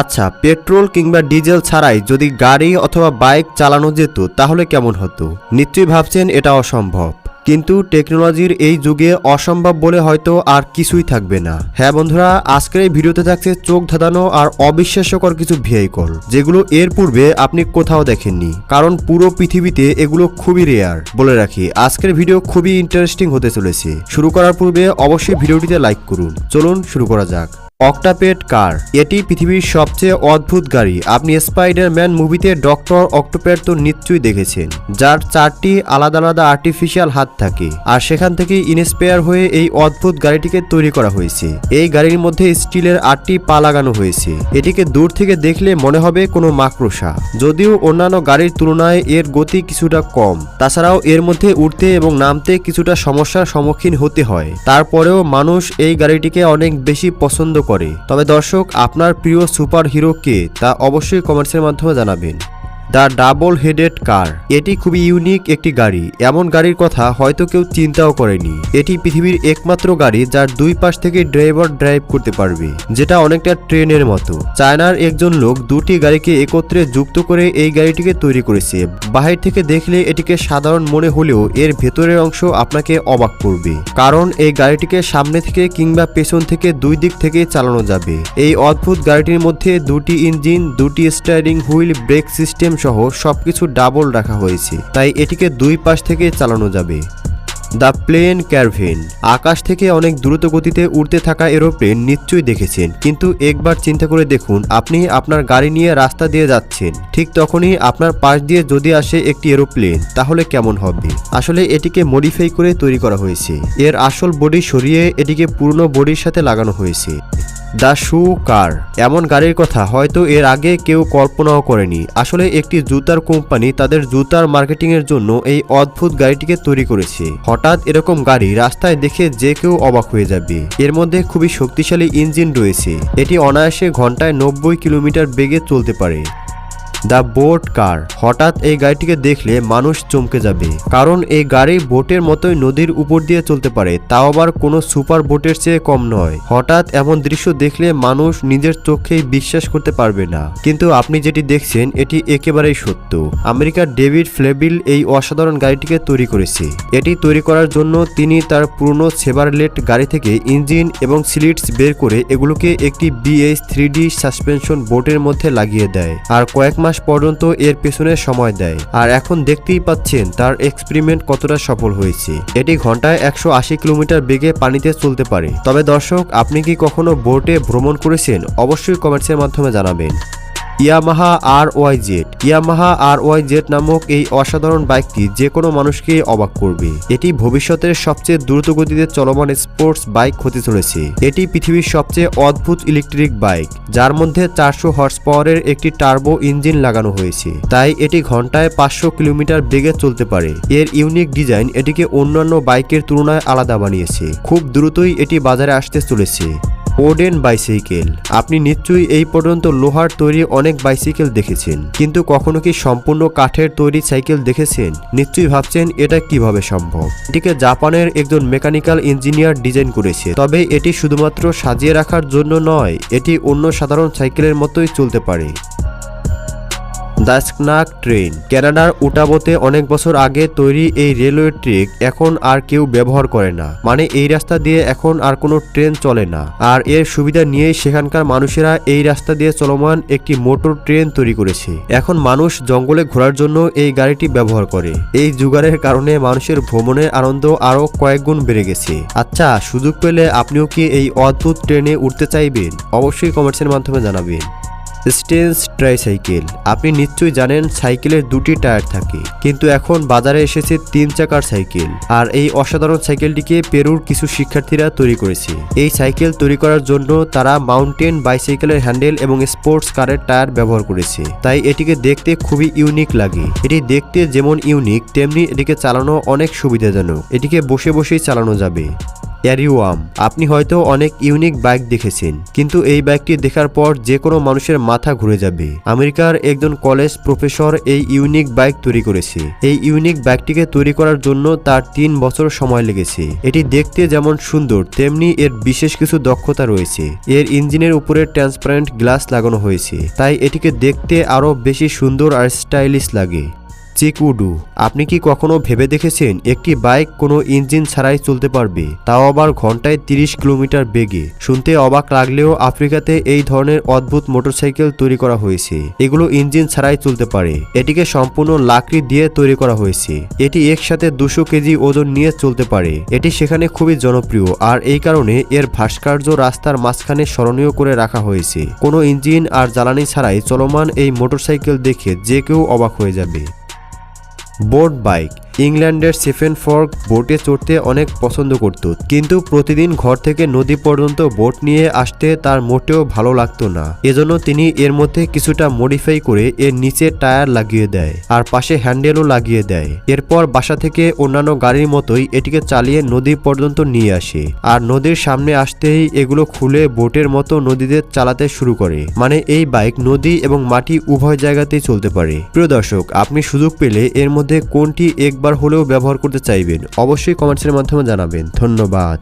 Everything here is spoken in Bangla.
আচ্ছা পেট্রোল কিংবা ডিজেল ছাড়াই যদি গাড়ি অথবা বাইক চালানো যেত, তাহলে কেমন হতো? নিশ্চয়ই ভাবছেন এটা অসম্ভব। কিন্তু টেকনোলজির এই যুগে অসম্ভব বলে হয়তো আর কিছুই থাকবে না। হ্যাঁ বন্ধুরা, আজকের এই ভিডিওতে থাকছে চোখ ধাঁধানো আর অবিশ্বাস্যকর কিছু ভেহিকল যেগুলো এর পূর্বে আপনি কোথাও দেখেননি। কারণ পুরো পৃথিবীতে এগুলো খুবই রেয়ার বলে রাখি, আজকের ভিডিও খুবই ইন্টারেস্টিং হতে চলেছে। শুরু করার পূর্বে অবশ্যই ভিডিওটিতে লাইক করুন। চলুন শুরু করা যাক। অক্টাপেট কার। এটি পৃথিবীর সবচেয়ে অদ্ভুত গাড়ি। আপনি স্পাইডারম্যান মুভিতে ডক্টর অক্টোপ্যাট তো নিশ্চয়ই দেখেছেন, যার চারটি আলাদা আলাদা আর্টিফিশিয়াল হাত থাকে। আর সেখান থেকে ইনস্পায়ার হয়ে এই অদ্ভুত গাড়িটিকে তৈরি করা হয়েছে। এই গাড়ির মধ্যে স্টিলের আটটি পা লাগানো হয়েছে। এটিকে দূর থেকে দেখলে মনে হবে কোনো মাকড়সা। যদিও অন্যান্য গাড়ির তুলনায় এর গতি কিছুটা কম। তাছাড়াও এর মধ্যে উঠতে এবং নামতে কিছুটা সমস্যার সম্মুখীন হতে হয়। তারপরেও মানুষ এই গাড়িটিকে অনেক বেশি পছন্দ করে। তবে দর্শক আপনার প্রিয় সুপার হিরোকে তা অবশ্যই কমেন্টসের মাধ্যমে জানাবেন। The double headed car. এটি খুবই ইউনিক একটি গাড়ি। এমন গাড়ির কথা হয়তো কেউ চিন্তাও করেনি। এটি পৃথিবীর একমাত্র গাড়ি যার দুই পাশ থেকে ড্রাইভার ড্রাইভ করতে পারবে, যেটা অনেকটা ট্রেনের মতো। চায়নার একজন লোক দুটি গাড়িকে একত্রে যুক্ত করে এই গাড়িটিকে তৈরি করেছে। বাহির থেকে দেখলে এটিকে সাধারণ মনে হলেও এর ভেতরের অংশ আপনাকে অবাক করবে। কারণ এই গাড়িটিকে সামনে থেকে কিংবা পেছন থেকে দুই দিক থেকে চালানো যাবে। এই অদ্ভুত গাড়িটির মধ্যে দুটি ইঞ্জিন, দুটি স্টারিং হুইল, ব্রেক সিস্টেম সহ সবকিছু ডাবল রাখা হয়েছে। তাই এটিকে দুই পাশ থেকে চালানো যাবে। The plane ক্যারভেন। আকাশ থেকে অনেক দ্রুত গতিতে উড়তে থাকা এরোপ্লেন নিশ্চয়ই দেখেছেন, কিন্তু একবার চিন্তা করে দেখুন, আপনি আপনার গাড়ি নিয়ে রাস্তা দিয়ে যাচ্ছেন। ঠিক তখনই আপনার পাশ দিয়ে যদি আসে একটি এরোপ্লেন, তাহলে কেমন হবে? আসলে এটিকে মডিফাই করে তৈরি করা হয়েছে। এর আসল বডি সরিয়ে এটিকে পুরনো বডির সাথে লাগানো হয়েছে। দ্য শু কার এমন গাড়ির কথা, হয়তো এর আগে কেউ কল্পনাও করেনি। আসলে একটি জুতার কোম্পানি তাদের জুতার মার্কেটিংয়ের জন্য এই অদ্ভুত গাড়িটিকে তৈরি করেছে। হঠাৎ এরকম গাড়ি রাস্তায় দেখে যে কেউ অবাক হয়ে যাবে। এর মধ্যে খুবই শক্তিশালী ইঞ্জিন রয়েছে। এটি অনায়াসে ঘন্টায় নব্বই কিলোমিটার বেগে চলতে পারে। The boat car. হঠাৎ এই গাড়িটিকে দেখলে মানুষ চমকে যাবে। কারণ এই গাড়ি বোটের মতোই নদীর উপর দিয়ে চলতে পারে, তাও আবার কোনো সুপার বোটের চেয়ে কম নয়। হঠাৎ এমন দৃশ্য দেখলে মানুষ নিজের চোখেই বিশ্বাস করতে পারবে না। কিন্তু আপনি যেটি দেখছেন, এটি একেবারেই সত্য। আমেরিকার ডেভিড ফ্লেবিল এই অসাধারণ গাড়িটিকে তৈরি করেছে। এটি তৈরি করার জন্য তিনি তার পুরনো সেভারলেট গাড়ি থেকে ইঞ্জিন এবং সিলিটস বের করে এগুলোকে একটি বিএস থ্রি সাসপেনশন বোটের মধ্যে লাগিয়ে দেয়। আর কয়েক মাস পর্যন্ত এর পেছনে সময় দেয়। আর এখন দেখতেই পাচ্ছেন তার এক্সপেরিমেন্ট কতটা সফল হয়েছে। এটি ঘন্টায় একশো আশি কিলোমিটার বেগে পানিতে চলতে পারে। তবে দর্শক, আপনি কি কখনো বোটে ভ্রমণ করেছেন? অবশ্যই কমেন্টসের মাধ্যমে জানাবেন। Yamaha R Y Z Yamaha R Y Z নামক এই অসাধারণ বাইকটি যে কোনো মানুষকে অবাক করবে। এটি ভবিষ্যতের সবচেয়ে দ্রুত গতিতে চলমান স্পোর্টস বাইক হতে চলেছে। এটি পৃথিবীর সবচেয়ে অদ্ভুত ইলেকট্রিক বাইক, যার মধ্যে চারশো হর্স পাওয়ারের একটি টার্বো ইঞ্জিন লাগানো হয়েছে। তাই এটি ঘন্টায় পাঁচশো কিলোমিটার বেগে চলতে পারে। এর ইউনিক ডিজাইন এটিকে অন্যান্য বাইকের তুলনায় আলাদা বানিয়েছে। খুব দ্রুতই এটি বাজারে আসতে চলেছে। Oden bicycle. আপনি নিশ্চয়ই এই পর্যন্ত লোহার তৈরি অনেক বাইসাইকেল দেখেছেন। কিন্তু কখনো কি সম্পূর্ণ কাঠের তৈরি সাইকেল দেখেছেন? নিশ্চয়ই ভাবছেন এটা কীভাবে সম্ভব? এটিকে জাপানের একজন মেকানিক্যাল ইঞ্জিনিয়ার ডিজাইন করেছে। তবে এটি শুধুমাত্র সাজিয়ে রাখার জন্য নয়, এটি অন্য সাধারণ সাইকেলের মতোই চলতে পারে। The snake train. কানাডার উটাবোতে অনেক বছর আগে তৈরি এই রেলওয়ে ট্রেক এখন আর কেউ ব্যবহার করে না। মানে এই রাস্তা দিয়ে এখন আর কোনো ট্রেন চলে না। আর এর সুবিধা নিয়েই সেখানকার মানুষেরা এই রাস্তা দিয়ে চলমান একটি মোটর ট্রেন তৈরি করেছে। এখন মানুষ জঙ্গলে ঘোরার জন্য এই গাড়িটি ব্যবহার করে। এই জুগারের কারণে মানুষের ভ্রমণের আনন্দ আরও কয়েক গুণ বেড়ে গেছে। আচ্ছা সুযোগ পেলে আপনিও কি এই অদ্ভুত ট্রেনে উঠতে চাইবেন? অবশ্যই কমেন্টসের মাধ্যমে জানাবেন। স্টেন্স ট্রাইসাইকেল আপনি নিশ্চয়ই জানেন সাইকেলের দুটি টায়ার থাকে, কিন্তু এখন বাজারে এসেছে তিন চাকার সাইকেল, আর এই অসাধারণ সাইকেলটিকে পেরুর কিছু শিক্ষার্থীরা তৈরি করেছে। এই সাইকেল তৈরি করার জন্য তারা মাউন্টেন বাইসাইকেলের হ্যান্ডেল এবং স্পোর্টস কারের টায়ার ব্যবহার করেছে। তাই এটিকে দেখতে খুবই ইউনিক লাগে। এটি দেখতে যেমন ইউনিক, তেমনি এটিকে চালানো অনেক সুবিধাজনক। এটিকে বসে বসেই চালানো যাবে। অ্যারিওয়াম আপনি হয়তো অনেক ইউনিক বাইক দেখেছেন, কিন্তু এই বাইকটি দেখার পর যে কোনো মানুষের মাথা ঘুরে যাবে। আমেরিকার একজন কলেজ প্রফেসর এই ইউনিক বাইক তৈরি করেছে। এই ইউনিক বাইকটিকে তৈরি করার জন্য তার তিন বছর সময় লেগেছে। এটি দেখতে যেমন সুন্দর, তেমনি এর বিশেষ কিছু দক্ষতা রয়েছে। এর ইঞ্জিনের উপরে ট্রান্সপারেন্ট গ্লাস লাগানো হয়েছে, তাই এটিকে দেখতে আরও বেশি সুন্দর আর স্টাইলিশ লাগে। চিকুডু, আপনি কি কখনো ভেবে দেখেছেন একটি বাইক কোনো ইঞ্জিন ছাড়াই চলতে পারবে? তাও আবার ঘন্টায় তিরিশ কিলোমিটার বেগে। শুনতে অবাক লাগলেও আফ্রিকাতে এই ধরনের অদ্ভুত মোটরসাইকেল তৈরি করা হয়েছে। এগুলো ইঞ্জিন ছাড়াই চলতে পারে। এটিকে সম্পূর্ণ লাকড়ি দিয়ে তৈরি করা হয়েছে। এটি একসাথে দুশো কেজি ওজন নিয়ে চলতে পারে। এটি সেখানে খুবই জনপ্রিয়, আর এই কারণে এর ভাস্কর্য রাস্তার মাঝখানে স্মরণীয় করে রাখা হয়েছে। কোনো ইঞ্জিন আর জ্বালানি ছাড়াই চলমান এই মোটরসাইকেল দেখে যে কেউ অবাক হয়ে যাবে। বোট বাইক ইংল্যান্ডের সেফেন ফর্ক বোটে চড়তে অনেক পছন্দ করত। কিন্তু প্রতিদিন ঘর থেকে নদী পর্যন্ত বোট নিয়ে আসতে তার মোটেও ভালো লাগতো না। এজন্য তিনি এর মধ্যে কিছুটা মডিফাই করে এর নিচে টায়ার লাগিয়ে দেয় আর পাশে হ্যান্ডেলও লাগিয়ে দেয়। এরপর বাসা থেকে অন্যান্য গাড়ির মতোই এটিকে চালিয়ে নদী পর্যন্ত নিয়ে আসে আর নদীর সামনে আসতেই এগুলো খুলে বোটের মতো নদীতে চালাতে শুরু করে। মানে এই বাইক নদী এবং মাটি উভয় জায়গাতেই চলতে পারে। প্রিয় দর্শক, আপনি সুযোগ পেলে এর মধ্যে কোনটি একবার হলেও ব্যবহার করতে চাইবেন। অবশ্যই কমেন্টসের মাধ্যমে জানাবেন। ধন্যবাদ।